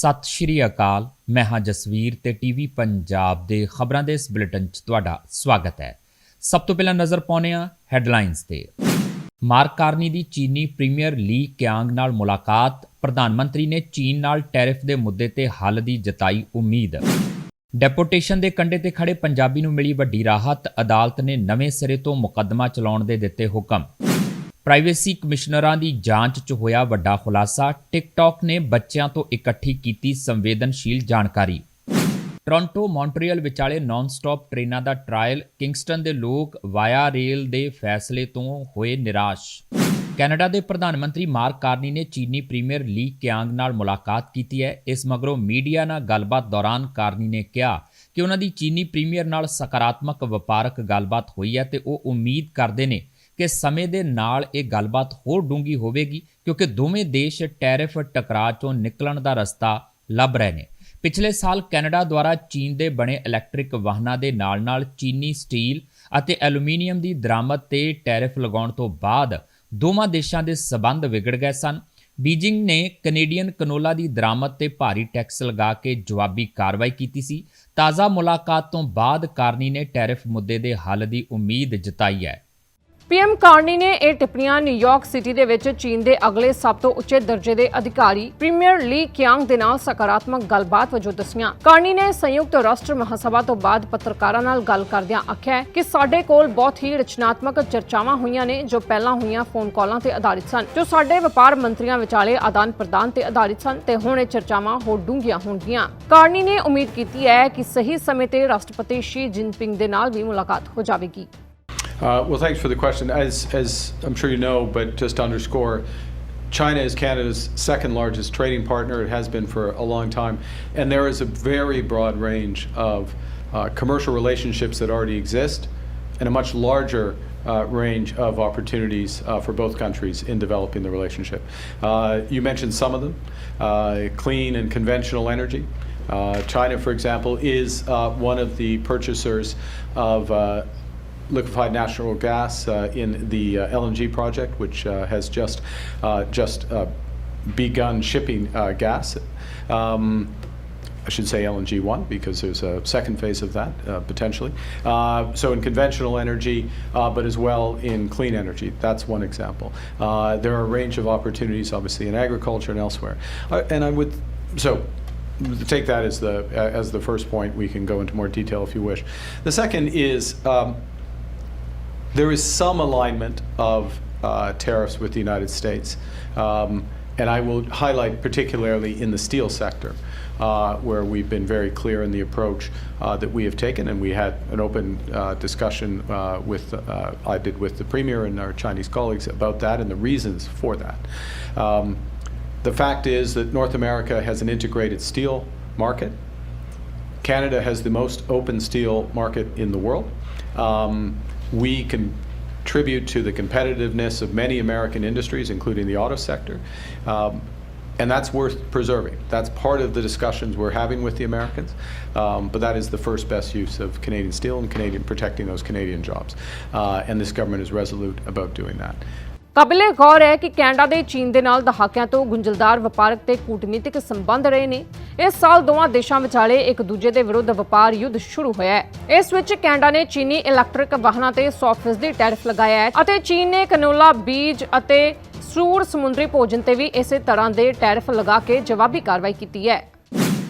ਸਤਿ ਸ਼੍ਰੀ ਅਕਾਲ। ਮੈਂ ਹਾਂ ਜਸਵੀਰ ਤੇ ਟੀਵੀ ਪੰਜਾਬ ਦੇ ਖਬਰਾਂ ਦੇ ਇਸ ਬੁਲੇਟਿਨ 'ਚ ਤੁਹਾਡਾ ਸਵਾਗਤ ਹੈ। ਸਭ ਤੋਂ ਪਹਿਲਾਂ ਨਜ਼ਰ ਪਾਉਂਦੇ ਹਾਂ ਹੈਡਲਾਈਨਸ ਤੇ। ਮਾਰਕ ਕਾਰਨੀ ਦੀ ਚੀਨੀ ਪ੍ਰੀਮੀਅਰ ਲੀ ਕਿਆਂਗ ਨਾਲ ਮੁਲਾਕਾਤ। ਪ੍ਰਧਾਨ ਮੰਤਰੀ ਨੇ ਚੀਨ ਨਾਲ ਟੈਰਿਫ ਦੇ ਮੁੱਦੇ ਤੇ ਹੱਲ ਦੀ ਜਤਾਈ ਉਮੀਦ। ਡੈਪੋਟੇਸ਼ਨ ਦੇ ਕੰਡੇ ਤੇ ਖੜੇ ਪੰਜਾਬੀ ਨੂੰ ਮਿਲੀ ਵੱਡੀ ਰਾਹਤ। ਅਦਾਲਤ ਨੇ ਨਵੇਂ ਸਿਰੇ ਤੋਂ ਮੁਕੱਦਮਾ ਚਲਾਉਣ ਦੇ ਦਿੱਤੇ ਹੁਕਮ। ਪ੍ਰਾਈਵੇਸੀ ਕਮਿਸ਼ਨਰਾਂ ਦੀ ਜਾਂਚ 'ਚ ਹੋਇਆ ਵੱਡਾ ਖੁਲਾਸਾ। ਟਿਕਟੌਕ ਨੇ ਬੱਚਿਆਂ ਤੋਂ ਇਕੱਠੀ ਕੀਤੀ ਸੰਵੇਦਨਸ਼ੀਲ ਜਾਣਕਾਰੀ। ਟੋਰਾਂਟੋ ਮੌਂਟਰੀਅਲ ਵਿਚਾਲੇ ਨਾਨ-ਸਟਾਪ ਟ੍ਰੇਨਾਂ ਦਾ ਟ੍ਰਾਇਲ ਕਿੰਗਸਟਨ ਦੇ ਲੋਕ ਵਾਇਆ ਰੇਲ ਦੇ ਫੈਸਲੇ ਤੋਂ ਹੋਏ ਨਿਰਾਸ਼। ਕੈਨੇਡਾ ਦੇ ਪ੍ਰਧਾਨ ਮੰਤਰੀ ਮਾਰਕ ਕਾਰਨੀ ਨੇ ਚੀਨੀ ਪ੍ਰੀਮੀਅਰ ਲੀ ਕਿਆਂਗ ਨਾਲ ਮੁਲਾਕਾਤ ਕੀਤੀ ਹੈ। ਇਸ ਮਗਰੋਂ ਮੀਡੀਆ ਨਾਲ ਗੱਲਬਾਤ ਦੌਰਾਨ ਕਾਰਨੀ ਨੇ ਕਿਹਾ ਕਿ ਉਹਨਾਂ ਦੀ ਚੀਨੀ ਪ੍ਰੀਮੀਅਰ ਨਾਲ ਸਕਾਰਾਤਮਕ ਵਪਾਰਕ ਗੱਲਬਾਤ ਹੋਈ ਹੈ ਤੇ ਉਹ ਉਮੀਦ ਕਰਦੇ ਨੇ ਕਿ ਸਮੇਂ ਦੇ ਨਾਲ ਇਹ ਗੱਲਬਾਤ ਹੋਰ ਡੂੰਗੀ ਹੋਵੇਗੀ, ਕਿਉਂਕਿ ਦੋਵੇਂ ਦੇਸ਼ ਟੈਰਿਫ ਟਕਰਾਅ ਚੋਂ ਨਿਕਲਣ ਦਾ ਰਸਤਾ ਲੱਭ ਰਹੇ ਨੇ। ਪਿਛਲੇ ਸਾਲ ਕੈਨੇਡਾ ਦੁਆਰਾ ਚੀਨ ਦੇ ਬਣੇ ਇਲੈਕਟ੍ਰਿਕ ਵਾਹਨਾਂ ਦੇ ਨਾਲ-ਨਾਲ ਚੀਨੀ ਸਟੀਲ ਅਤੇ ਐਲੂਮੀਨੀਅਮ ਦੀ ਦਰਾਮਦ ਤੇ ਟੈਰਿਫ ਲਗਾਉਣ ਤੋਂ ਬਾਅਦ ਦੋਵਾਂ ਦੇਸ਼ਾਂ ਦੇ ਸਬੰਧ ਵਿਗੜ ਗਏ ਸਨ। ਬੀਜਿੰਗ ਨੇ ਕੈਨੇਡੀਅਨ ਕਨੋਲਾ ਦੀ ਦਰਾਮਦ ਤੇ ਭਾਰੀ ਟੈਕਸ ਲਗਾ ਕੇ ਜਵਾਬੀ ਕਾਰਵਾਈ ਕੀਤੀ ਸੀ। ਤਾਜ਼ਾ ਮੁਲਾਕਾਤ ਤੋਂ ਬਾਅਦ ਕਾਰਨੀ ਨੇ ਟੈਰਿਫ ਮੁੱਦੇ ਦੇ ਹੱਲ ਦੀ ਉਮੀਦ ਜਤਾਈ ਹੈ। ਪੀਐਮ ਕਾਰਨੀ ਨੇ ਇਹ ਟਿੱਪਣੀਆਂ ਨਿਊਯਾਰਕ ਸਿਟੀ ਦੇ ਵਿੱਚ ਚੀਨ ਦੇ ਅਗਲੇ ਸਭ ਤੋਂ ਉੱਚੇ ਦਰਜੇ ਦੇ ਅਧਿਕਾਰੀ ਪ੍ਰੀਮੀਅਰ ਲੀ ਕਿਆਂਗ ਦੇ ਨਾਲ ਸਕਾਰਾਤਮਕ ਗੱਲਬਾਤ ਵਜੋਂ ਦੱਸੀਆਂ। ਕਾਰਨੀ ਨੇ ਸੰਯੁਕਤ ਰਾਸ਼ਟਰ ਮਹਾਸਭਾ ਤੋਂ ਬਾਅਦ ਪੱਤਰਕਾਰਾਂ ਨਾਲ ਗੱਲ ਕਰਦਿਆਂ ਆਖਿਆ ਕਿ ਸਾਡੇ ਕੋਲ ਬਹੁਤ ਹੀ ਰਚਨਾਤਮਕ ਚਰਚਾਵਾਂ ਹੋਈਆਂ ਨੇ ਜੋ ਪਹਿਲਾਂ ਹੋਈਆਂ ਫੋਨ ਕਾਲਾਂ ਤੇ ਆਧਾਰਿਤ ਸਨ, ਜੋ ਸਾਡੇ ਵਪਾਰ ਮੰਤਰੀਆਂ ਵਿਚਾਲੇ ਆਦਾਨ ਪ੍ਰਦਾਨ ਤੇ ਆਧਾਰਿਤ ਸਨ ਤੇ ਹੁਣ ਇਹ ਚਰਚਾਵਾਂ ਹੋਰ ਡੂੰਘੀਆਂ ਹੋਣਗੀਆਂ। ਕਾਰਨੀ ਨੇ ਉਮੀਦ ਕੀਤੀ ਹੈ ਕਿ ਸਹੀ ਸਮੇਂ ਤੇ ਰਾਸ਼ਟਰਪਤੀ ਸ਼ੀ ਜਿਨਪਿੰਗ ਦੇ ਨਾਲ ਵੀ ਮੁਲਾਕਾਤ ਹੋ ਜਾਵੇਗੀ। Uh, well, thanks for the question. As, as I'm sure you know, but just to underscore, China is Canada's second largest trading partner. It has been for a long time. And there is a very broad range of uh, commercial relationships that already exist and a much larger uh, range of opportunities uh, for both countries in developing the relationship. Uh, you mentioned some of them uh, clean and conventional energy. Uh, China, for example, is uh, one of the purchasers of uh, liquefied natural gas uh, in the uh, LNG project, which uh, has just just begun shipping gas. Um, I should say LNG one because there's a second phase of that uh, potentially. Uh, so in conventional energy, uh, but as well in clean energy. That's one example. There are a range of opportunities, obviously in agriculture and elsewhere. And I would so take that as the as the first point. We can go into more detail if you wish. The second is. Um, there is some alignment of uh, tariffs with the United States. Um, and I will highlight particularly in the steel sector, uh, where we've been very clear in the approach uh, that we have taken. And we had an open uh, discussion uh, with, uh, I did with the Premier and our Chinese colleagues about that and the reasons for that. Um, the fact is that North America has an integrated steel market. Canada has the most open steel market in the world. Um, we can contribute to the competitiveness of many American industries, including the auto sector. Um, and that's worth preserving. That's part of the discussions we're having with the Americans. Um, but that is the first best use of Canadian steel and Canadian protecting those Canadian jobs. Uh, and this government is resolute about doing that. ਕਾਬਿਲੇ ਗੌਰ ਹੈ ਕਿ Canada ਦੇ ਚੀਨ ਦੇ ਨਾਲ ਦਹਾਕਿਆਂ ਤੋਂ ਗੁੰਝਲਦਾਰ ਵਪਾਰਕ ਤੇ ਕੂਟਨੀਤਿਕ ਸੰਬੰਧ ਰਹੇ ਨੇ। ਇਸ ਸਾਲ ਦੋਵਾਂ ਦੇਸ਼ਾਂ ਵਿਚਾਲੇ ਇੱਕ ਦੂਜੇ ਦੇ ਵਿਰੁੱਧ ਵਪਾਰ ਯੁੱਧ ਸ਼ੁਰੂ ਹੋਇਆ ਹੈ। ਇਸ ਵਿੱਚ ਕੈਨੇਡਾ ਨੇ ਚੀਨੀ ਇਲੈਕਟ੍ਰਿਕ ਵਾਹਨਾਂ ਤੇ 100% ਟੈਰਿਫ ਲਗਾਇਆ ਹੈ ਅਤੇ ਚੀਨ ਨੇ ਕਨੋਲਾ, ਬੀਜ ਅਤੇ ਸੂਰ ਸਮੁੰਦਰੀ ਭੋਜਨ ਤੇ ਵੀ ਇਸੇ ਤਰ੍ਹਾਂ ਦੇ ਟੈਰਿਫ ਲਗਾ ਕੇ ਜਵਾਬੀ ਕਾਰਵਾਈ ਕੀਤੀ ਹੈ।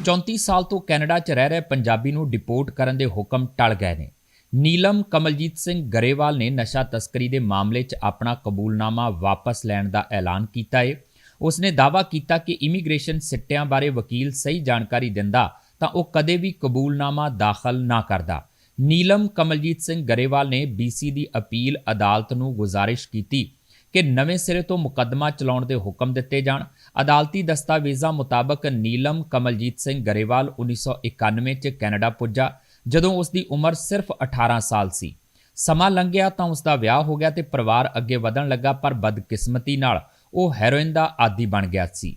34 ਸਾਲ ਤੋਂ ਕੈਨੇਡਾ 'ਚ ਰਹਿ ਰਹੇ ਪੰਜਾਬੀ ਨੂੰ ਡਿਪੋਰਟ ਕਰਨ ਦੇ ਹੁਕਮ ਟਲ ਗਏ ਨੇ। ਨੀਲਮ ਕਮਲਜੀਤ ਸਿੰਘ ਗਰੇਵਾਲ ਨੇ ਨਸ਼ਾ ਤਸਕਰੀ ਦੇ ਮਾਮਲੇ 'ਚ ਆਪਣਾ ਕਬੂਲਨਾਮਾ ਵਾਪਸ ਲੈਣ ਦਾ ਐਲਾਨ ਕੀਤਾ ਏ। ਉਸਨੇ ਦਾਅਵਾ ਕੀਤਾ ਕਿ ਇਮੀਗ੍ਰੇਸ਼ਨ ਸਿੱਟਿਆਂ ਬਾਰੇ ਵਕੀਲ ਸਹੀ ਜਾਣਕਾਰੀ ਦਿੰਦਾ ਤਾਂ ਉਹ ਕਦੇ ਵੀ ਕਬੂਲਨਾਮਾ ਦਾਖਲ ਨਾ ਕਰਦਾ। ਨੀਲਮ ਕਮਲਜੀਤ ਸਿੰਘ ਗਰੇਵਾਲ ਨੇ BC ਦੀ ਅਪੀਲ ਅਦਾਲਤ ਨੂੰ ਗੁਜ਼ਾਰਿਸ਼ ਕੀਤੀ ਕਿ ਨਵੇਂ ਸਿਰੇ ਤੋਂ ਮੁਕੱਦਮਾ ਚਲਾਉਣ ਦੇ ਹੁਕਮ ਦਿੱਤੇ ਜਾਣ। ਅਦਾਲਤੀ ਦਸਤਾਵੇਜ਼ਾਂ ਮੁਤਾਬਕ ਨੀਲਮ ਕਮਲਜੀਤ ਸਿੰਘ ਗਰੇਵਾਲ 1991 ਚ ਕੈਨੇਡਾ ਪੁੱਜਾ। ਜਦੋਂ ਉਸ ਦੀ ਉਮਰ ਸਿਰਫ 18 ਸਾਲ ਸੀ। ਸਮਾਂ ਲੰਘਿਆ ਤਾਂ ਉਸ ਦਾ ਵਿਆਹ ਹੋ ਗਿਆ ਤੇ ਪਰਿਵਾਰ ਅੱਗੇ ਵਧਣ ਲੱਗਾ, ਪਰ ਬਦਕਿਸਮਤੀ ਨਾਲ ਉਹ ਹੈਰੋਇਨ ਦਾ ਆਦੀ ਬਣ ਗਿਆ ਸੀ।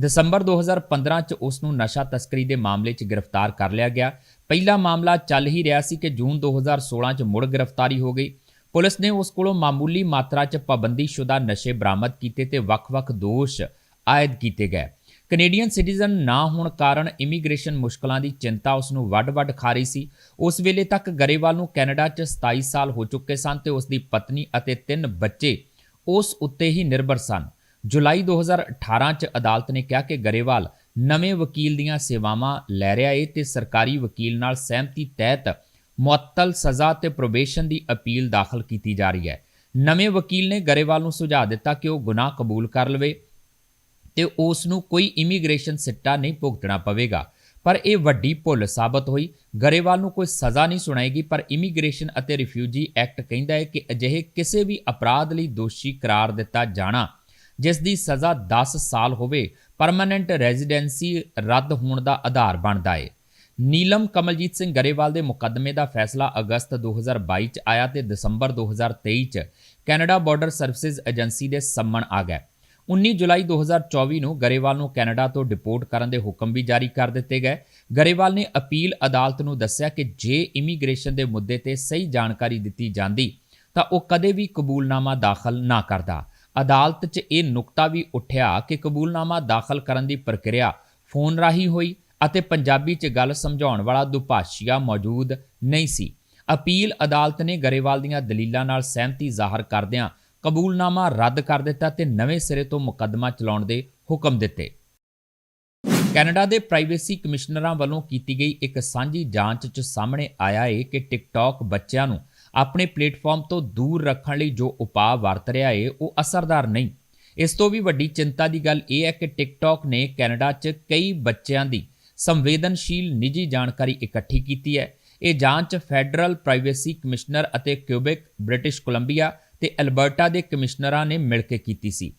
ਦਸੰਬਰ 2015 ਚ ਉਸ ਨੂੰ ਨਸ਼ਾ ਤਸਕਰੀ ਦੇ ਮਾਮਲੇ 'ਚ ਗ੍ਰਿਫਤਾਰ ਕਰ ਲਿਆ ਗਿਆ। ਪਹਿਲਾ ਮਾਮਲਾ ਚੱਲ ਹੀ ਰਿਹਾ ਸੀ ਕਿ ਜੂਨ 2016 ਚ ਮੁੜ ਗ੍ਰਿਫਤਾਰੀ ਹੋ ਗਈ। ਪੁਲਿਸ ਨੇ ਉਸ ਕੋਲੋਂ ਮਾਮੂਲੀ ਮਾਤਰਾ 'ਚ ਪਾਬੰਦੀਸ਼ੁਦਾ ਨਸ਼ੇ ਬਰਾਮਦ ਕੀਤੇ ਤੇ ਵੱਖ-ਵੱਖ ਦੋਸ਼ ਆਇਦ ਕੀਤੇ ਗਏ। ਕੈਨੇਡੀਅਨ ਸਿਟੀਜ਼ਨ ਨਾ ਹੋਣ ਕਾਰਨ ਇਮੀਗ੍ਰੇਸ਼ਨ ਮੁਸ਼ਕਲਾਂ ਦੀ ਚਿੰਤਾ ਉਸ ਨੂੰ ਵੱਡ-ਵੱਡ ਖਾ ਰਹੀ ਸੀ। ਉਸ ਵੇਲੇ ਤੱਕ ਗਰੇਵਾਲ ਨੂੰ ਕੈਨੇਡਾ 'ਚ 27 ਸਾਲ ਹੋ ਚੁੱਕੇ ਸਨ ਤੇ ਉਸ ਦੀ ਪਤਨੀ ਅਤੇ ਤਿੰਨ ਬੱਚੇ ਉਸ ਉੱਤੇ ਹੀ ਨਿਰਭਰ ਸਨ। ਜੁਲਾਈ 2018 'ਚ ਅਦਾਲਤ ਨੇ ਕਿਹਾ ਕਿ ਗਰੇਵਾਲ ਨਵੇਂ ਵਕੀਲ ਦੀਆਂ ਸੇਵਾਵਾਂ ਲੈ ਰਿਹਾ ਏ ਤੇ ਸਰਕਾਰੀ ਵਕੀਲ ਨਾਲ ਸਹਿਮਤੀ ਤਹਿਤ ਮੁਅੱਤਲ ਸਜ਼ਾ ਤੇ ਪ੍ਰੋਬੇਸ਼ਨ ਦੀ ਅਪੀਲ ਦਾਖਲ ਕੀਤੀ ਜਾ ਰਹੀ ਹੈ। ਨਵੇਂ ਵਕੀਲ ਨੇ ਗਰੇਵਾਲ ਨੂੰ ਸੁਝਾਅ ਦਿੱਤਾ ਕਿ ਉਹ ਗੁਨਾਹ ਕਬੂਲ ਕਰ ਲਵੇ। ਤੇ ਉਸ ਨੂੰ ਕੋਈ ਇਮੀਗ੍ਰੇਸ਼ਨ ਸਿੱਟਾ ਨਹੀਂ ਭੁਗਤਣਾ ਪਵੇਗਾ। ਪਰ ਇਹ ਵੱਡੀ ਭੁੱਲ ਸਾਬਤ ਹੋਈ। ਗਰੇਵਾਲ ਨੂੰ ਕੋਈ ਸਜ਼ਾ ਨਹੀਂ ਸੁਣਾਏਗੀ, ਪਰ ਇਮੀਗ੍ਰੇਸ਼ਨ ਅਤੇ ਰਿਫਿਊਜੀ ਐਕਟ ਕਹਿੰਦਾ ਹੈ ਕਿ ਅਜਿਹੇ ਕਿਸੇ ਵੀ ਅਪਰਾਧ ਲਈ ਦੋਸ਼ੀ ਕਰਾਰ ਦਿੱਤਾ ਜਾਣਾ, ਜਿਸ ਦੀ ਸਜ਼ਾ 10 ਸਾਲ ਹੋਵੇ, ਪਰਮਨੈਂਟ ਰੈਜ਼ੀਡੈਂਸੀ ਰੱਦ ਹੋਣ ਦਾ ਆਧਾਰ ਬਣਦਾ ਹੈ ਨੀਲਮ ਕਮਲਜੀਤ ਸਿੰਘ ਗਰੇਵਾਲ ਦੇ ਮੁਕੱਦਮੇ ਦਾ ਫੈਸਲਾ ਅਗਸਤ 2022 ਚ ਆਇਆ ਤੇ ਦਸੰਬਰ 2023 ਚ ਕੈਨੇਡਾ ਬਾਰਡਰ ਸਰਵਿਸਿਜ਼ ਏਜੰਸੀ ਦੇ ਸੰਮਣ ਆ ਗਿਆ। 19 ਜੁਲਾਈ 2024 ਨੂੰ ਗਰੇਵਾਲ ਨੂੰ ਕੈਨੇਡਾ ਤੋਂ ਡਿਪੋਰਟ ਕਰਨ ਦੇ ਹੁਕਮ ਵੀ ਜਾਰੀ ਕਰ ਦਿੱਤੇ ਗਏ। ਗਰੇਵਾਲ ਨੇ ਅਪੀਲ ਅਦਾਲਤ ਨੂੰ ਦੱਸਿਆ ਕਿ ਜੇ ਇਮੀਗ੍ਰੇਸ਼ਨ ਦੇ ਮੁੱਦੇ ਤੇ ਸਹੀ ਜਾਣਕਾਰੀ ਦਿੱਤੀ ਜਾਂਦੀ, ਤਾਂ ਉਹ ਕਦੇ ਵੀ ਕਬੂਲਨਾਮਾ ਦਾਖਲ ਨਾ ਕਰਦਾ। ਅਦਾਲਤ 'ਚ ਇਹ ਨੁਕਤਾ ਵੀ ਉੱਠਿਆ ਕਿ ਕਬੂਲਨਾਮਾ ਦਾਖਲ ਕਰਨ ਦੀ ਪ੍ਰਕਿਰਿਆ ਫੋਨ ਰਾਹੀਂ ਹੋਈ ਅਤੇ ਪੰਜਾਬੀ 'ਚ ਗੱਲ ਸਮਝਾਉਣ ਵਾਲਾ ਦੁਭਾਸ਼ੀਆ ਮੌਜੂਦ ਨਹੀਂ ਸੀ। ਅਪੀਲ ਅਦਾਲਤ ਨੇ ਗਰੇਵਾਲ ਦੀਆਂ ਦਲੀਲਾਂ ਨਾਲ ਸਹਿਮਤੀ ਜ਼ਾਹਰ ਕਰਦਿਆਂ ਕਬੂਲਨਾਮਾ ਰੱਦ ਕਰ ਦਿੱਤਾ ਤੇ ਨਵੇਂ ਸਿਰੇ ਤੋਂ ਮੁਕੱਦਮਾ ਚਲਾਉਣ ਦੇ ਹੁਕਮ ਦਿੱਤੇ। ਕੈਨੇਡਾ ਦੇ ਪ੍ਰਾਈਵੇਸੀ ਕਮਿਸ਼ਨਰਾਂ ਵੱਲੋਂ ਕੀਤੀ ਗਈ ਇੱਕ ਸਾਂਝੀ ਜਾਂਚ 'ਚ ਸਾਹਮਣੇ ਆਇਆ ਏ ਕਿ ਟਿਕਟੌਕ ਬੱਚਿਆਂ ਨੂੰ ਆਪਣੇ ਪਲੇਟਫਾਰਮ ਤੋਂ ਦੂਰ ਰੱਖਣ ਲਈ ਜੋ ਉਪਾਅ ਵਰਤ ਰਿਹਾ ਏ, ਉਹ ਅਸਰਦਾਰ ਨਹੀਂ। ਇਸ ਤੋਂ ਵੀ ਵੱਡੀ ਚਿੰਤਾ ਦੀ ਗੱਲ ਇਹ ਹੈ ਕਿ ਟਿਕਟੌਕ ਨੇ ਕੈਨੇਡਾ 'ਚ ਕਈ ਬੱਚਿਆਂ ਦੀ ਸੰਵੇਦਨਸ਼ੀਲ ਨਿੱਜੀ ਜਾਣਕਾਰੀ ਇਕੱਠੀ ਕੀਤੀ ਹੈ। ਇਹ ਜਾਂਚ ਫੈਡਰਲ ਪ੍ਰਾਈਵੇਸੀ ਕਮਿਸ਼ਨਰ ਅਤੇ ਕਿਊਬਿਕ ਬ੍ਰਿਟਿਸ਼ ਕੋਲੰਬੀਆ ਤੇ ਅਲਬਰਟਾ ਦੇ ਕਮਿਸ਼ਨਰਾਂ ਨੇ ਮਿਲ ਕੇ ਕੀਤੀ ਸੀ।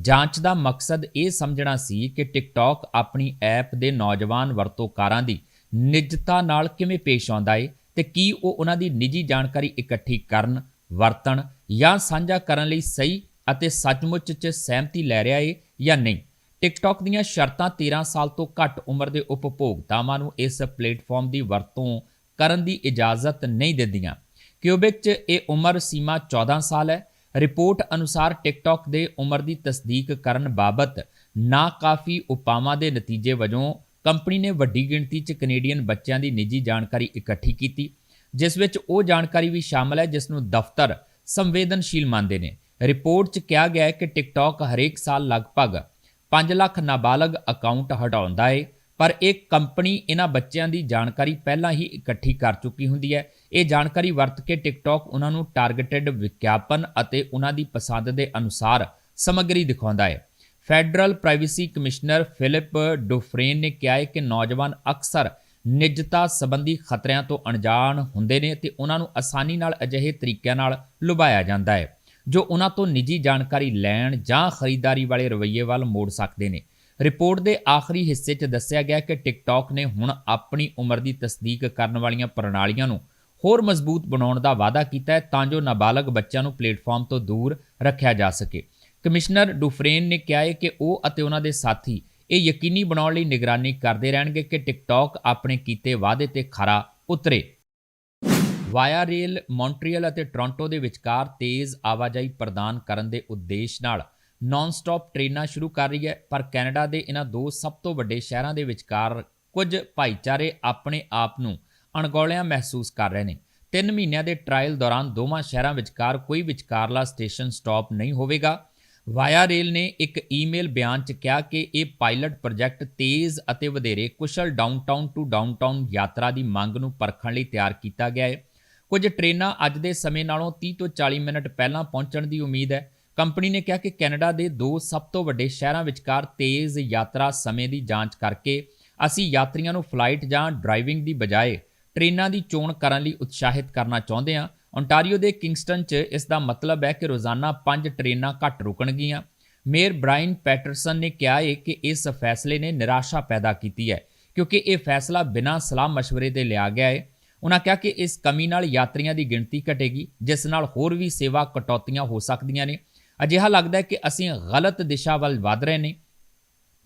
ਜਾਂਚ ਦਾ ਮਕਸਦ ਇਹ ਸਮਝਣਾ ਸੀ ਕਿ ਟਿਕਟੌਕ ਆਪਣੀ ਐਪ ਦੇ ਨੌਜਵਾਨ ਵਰਤੋਂਕਾਰਾਂ ਦੀ ਨਿੱਜਤਾ ਨਾਲ ਕਿਵੇਂ ਪੇਸ਼ ਆਉਂਦਾ ਏ ਤੇ ਕੀ ਉਹ ਉਹਨਾਂ ਦੀ ਨਿੱਜੀ ਜਾਣਕਾਰੀ ਇਕੱਠੀ ਕਰਨ, ਵਰਤਣ ਜਾਂ ਸਾਂਝਾ ਕਰਨ ਲਈ ਸਹੀ ਅਤੇ ਸੱਚਮੁੱਚ 'ਚ ਸਹਿਮਤੀ ਲੈ ਰਿਹਾ ਏ ਜਾਂ ਨਹੀਂ। ਟਿਕਟੌਕ ਦੀਆਂ ਸ਼ਰਤਾਂ 13 ਸਾਲ ਤੋਂ ਘੱਟ ਉਮਰ ਦੇ ਉਪਭੋਗਤਾਵਾਂ ਨੂੰ ਇਸ ਪਲੇਟਫਾਰਮ ਦੀ ਵਰਤੋਂ ਕਰਨ ਦੀ ਇਜਾਜ਼ਤ ਨਹੀਂ ਦਿੰਦੀਆਂ। ਕਿਊਬਿਕ 'ਚ ਇਹ ਉਮਰ ਸੀਮਾ 14 ਸਾਲ ਹੈ। ਰਿਪੋਰਟ ਅਨੁਸਾਰ ਟਿਕਟੌਕ ਦੇ ਉਮਰ ਦੀ ਤਸਦੀਕ ਕਰਨ ਬਾਬਤ ਨਾਕਾਫੀ ਉਪਾਵਾਂ ਦੇ ਨਤੀਜੇ ਵਜੋਂ ਕੰਪਨੀ ਨੇ ਵੱਡੀ ਗਿਣਤੀ 'ਚ ਕੈਨੇਡੀਅਨ ਬੱਚਿਆਂ ਦੀ ਨਿੱਜੀ ਜਾਣਕਾਰੀ ਇਕੱਠੀ ਕੀਤੀ, ਜਿਸ ਵਿੱਚ ਉਹ ਜਾਣਕਾਰੀ ਵੀ ਸ਼ਾਮਲ ਹੈ, ਜਿਸ ਨੂੰ ਦਫ਼ਤਰ ਸੰਵੇਦਨਸ਼ੀਲ ਮੰਨਦੇ ਨੇ। ਰਿਪੋਰਟ 'ਚ ਕਿਹਾ ਗਿਆ ਹੈ ਕਿ ਟਿਕਟੌਕ ਹਰੇਕ ਸਾਲ ਲਗਭਗ 5 ਲੱਖ ਨਾਬਾਲਗ ਅਕਾਊਂਟ ਹਟਾਉਂਦਾ ਹੈ ਪਰ ਇਹ ਕੰਪਨੀ ਇਹਨਾਂ ਬੱਚਿਆਂ ਦੀ ਜਾਣਕਾਰੀ ਪਹਿਲਾਂ ਹੀ ਇਕੱਠੀ ਕਰ ਚੁੱਕੀ ਹੁੰਦੀ ਹੈ। ਇਹ ਜਾਣਕਾਰੀ ਵਰਤ ਕੇ ਟਿਕਟੌਕ ਉਹਨਾਂ ਨੂੰ ਟਾਰਗੇਟਡ ਵਿਗਿਆਪਨ ਅਤੇ ਉਹਨਾਂ ਦੀ ਪਸੰਦ ਦੇ ਅਨੁਸਾਰ ਸਮੱਗਰੀ ਦਿਖਾਉਂਦਾ ਹੈ। Federal privacy commissioner Philippe Dufresne ਨੇ ਕਿਹਾ ਹੈ ਕਿ ਨੌਜਵਾਨ ਅਕਸਰ ਨਿੱਜਤਾ ਸੰਬੰਧੀ ਖਤਰਿਆਂ ਤੋਂ ਅਣਜਾਣ ਹੁੰਦੇ ਨੇ ਤੇ ਉਹਨਾਂ ਨੂੰ ਆਸਾਨੀ ਨਾਲ ਅਜਿਹੇ ਤਰੀਕਿਆਂ ਨਾਲ ਲੁਭਾਇਆ ਜਾਂਦਾ ਹੈ, ਜੋ ਉਹਨਾਂ ਤੋਂ ਨਿੱਜੀ ਜਾਣਕਾਰੀ ਲੈਣ ਜਾਂ ਖਰੀਦਦਾਰੀ ਵਾਲੇ ਰਵੱਈਏ ਵੱਲ ਮੋੜ ਸਕਦੇ ਨੇ। ਰਿਪੋਰਟ ਦੇ ਆਖਰੀ ਹਿੱਸੇ 'ਚ ਦੱਸਿਆ ਗਿਆ ਕਿ ਟਿਕਟੌਕ ਨੇ ਹੁਣ ਆਪਣੀ ਉਮਰ ਦੀ ਤਸਦੀਕ ਕਰਨ ਵਾਲੀਆਂ ਪ੍ਰਣਾਲੀਆਂ ਨੂੰ ਹੋਰ ਮਜ਼ਬੂਤ ਬਣਾਉਣ ਦਾ ਵਾਅਦਾ ਕੀਤਾ ਹੈ ਤਾਂ ਜੋ ਨਾਬਾਲਗ ਬੱਚਿਆਂ ਨੂੰ ਪਲੇਟਫਾਰਮ ਤੋਂ ਦੂਰ ਰੱਖਿਆ ਜਾ ਸਕੇ। ਕਮਿਸ਼ਨਰ ਡੂਫਰੇਨ ਨੇ ਕਿਹਾ ਹੈ ਕਿ ਉਹ ਅਤੇ ਉਹਨਾਂ ਦੇ ਸਾਥੀ ਇਹ ਯਕੀਨੀ ਬਣਾਉਣ ਲਈ ਨਿਗਰਾਨੀ ਕਰਦੇ ਰਹਿਣਗੇ ਕਿ ਟਿਕਟੌਕ ਆਪਣੇ ਕੀਤੇ ਵਾਅਦੇ ਤੇ ਖਰਾ ਉਤਰੇ। ਵਾਇਆ ਰੇਲ, ਮੌਂਟਰੀਅਲ ਅਤੇ ਟੋਰਾਂਟੋ ਦੇ ਵਿਚਕਾਰ ਤੇਜ਼ ਆਵਾਜਾਈ ਪ੍ਰਦਾਨ ਕਰਨ ਦੇ ਉਦੇਸ਼ ਨਾਲ ਨਾਨ ਸਟਾਪ ਟ੍ਰੇਨਾਂ ਸ਼ੁਰੂ ਕਰ ਰਹੀ ਹੈ, ਪਰ ਕੈਨੇਡਾ ਦੇ ਇਹਨਾਂ ਦੋ ਸਭ ਤੋਂ ਵੱਡੇ ਸ਼ਹਿਰਾਂ ਦੇ ਵਿਚਕਾਰ ਕੁਝ ਭਾਈਚਾਰੇ ਆਪਣੇ ਆਪ ਨੂੰ ਅਣਗੌਲਿਆਂ ਮਹਿਸੂਸ ਕਰ ਰਹੇ ਨੇ। ਤਿੰਨ ਮਹੀਨਿਆਂ ਦੇ ਟ੍ਰਾਇਲ ਦੌਰਾਨ ਦੋਵਾਂ ਸ਼ਹਿਰਾਂ ਵਿਚਕਾਰ ਕੋਈ ਵਿਚਕਾਰਲਾ ਸਟੇਸ਼ਨ ਸਟਾਪ ਨਹੀਂ ਹੋਵੇਗਾ। ਵਾਇਆ ਰੇਲ ਨੇ ਇੱਕ ਈਮੇਲ ਬਿਆਨ 'ਚ ਕਿਹਾ ਕਿ ਇਹ ਪਾਇਲਟ ਪ੍ਰੋਜੈਕਟ ਤੇਜ਼ ਅਤੇ ਵਧੇਰੇ ਕੁਸ਼ਲ ਡਾਊਨਟਾਊਨ ਟੂ ਡਾਊਨਟਾਊਨ ਯਾਤਰਾ ਦੀ ਮੰਗ ਨੂੰ ਪਰਖਣ ਲਈ ਤਿਆਰ ਕੀਤਾ ਗਿਆ ਹੈ। ਕੁਝ ਟ੍ਰੇਨਾਂ ਅੱਜ ਦੇ ਸਮੇਂ ਨਾਲੋਂ 30 ਤੋਂ 40 ਮਿੰਟ ਪਹਿਲਾਂ ਪਹੁੰਚਣ ਦੀ ਉਮੀਦ ਹੈ। ਕੰਪਨੀ ਨੇ ਕਿਹਾ ਕਿ ਕੈਨੇਡਾ ਦੇ ਦੋ ਸਭ ਤੋਂ ਵੱਡੇ ਸ਼ਹਿਰਾਂ ਵਿਚਕਾਰ ਤੇਜ਼ ਯਾਤਰਾ ਸਮੇਂ ਦੀ ਜਾਂਚ ਕਰਕੇ ਅਸੀਂ ਯਾਤਰੀਆਂ ਨੂੰ ਫਲਾਈਟ ਜਾਂ ਡਰਾਈਵਿੰਗ ਦੀ ਬਜਾਏ ਟ੍ਰੇਨਾਂ ਦੀ ਚੋਣ ਕਰਨ ਲਈ ਉਤਸ਼ਾਹਿਤ ਕਰਨਾ ਚਾਹੁੰਦੇ ਹਾਂ। ਓਨਟਾਰੀਓ ਦੇ ਕਿੰਗਸਟਨ 'ਚ ਇਸ ਦਾ ਮਤਲਬ ਹੈ ਕਿ ਰੋਜ਼ਾਨਾ 5 ਟ੍ਰੇਨਾਂ ਘੱਟ ਰੁਕਣਗੀਆਂ। ਮੇਅਰ ਬ੍ਰਾਇਨ ਪੈਟਰਸਨ ਨੇ ਕਿਹਾ ਹੈ ਕਿ ਇਸ ਫੈਸਲੇ ਨੇ ਨਿਰਾਸ਼ਾ ਪੈਦਾ ਕੀਤੀ ਹੈ, ਕਿਉਂਕਿ ਇਹ ਫੈਸਲਾ ਬਿਨਾਂ ਸਲਾਹ مشਵਰੇ ਦੇ ਲਿਆ ਗਿਆ ਹੈ ਉਹਨਾਂ ਕਿਹਾ ਕਿ ਇਸ ਕਮੀ ਨਾਲ ਯਾਤਰੀਆਂ ਦੀ ਗਿਣਤੀ ਘਟੇਗੀ, ਜਿਸ ਨਾਲ ਹੋਰ ਵੀ ਸੇਵਾ ਕਟੌਤੀਆਂ ਹੋ ਸਕਦੀਆਂ ਨੇ। ਅਜਿਹਾ ਲੱਗਦਾ ਹੈ ਕਿ ਅਸੀਂ ਗਲਤ ਦਿਸ਼ਾ ਵੱਲ ਵਧ ਰਹੇ ਨੇ।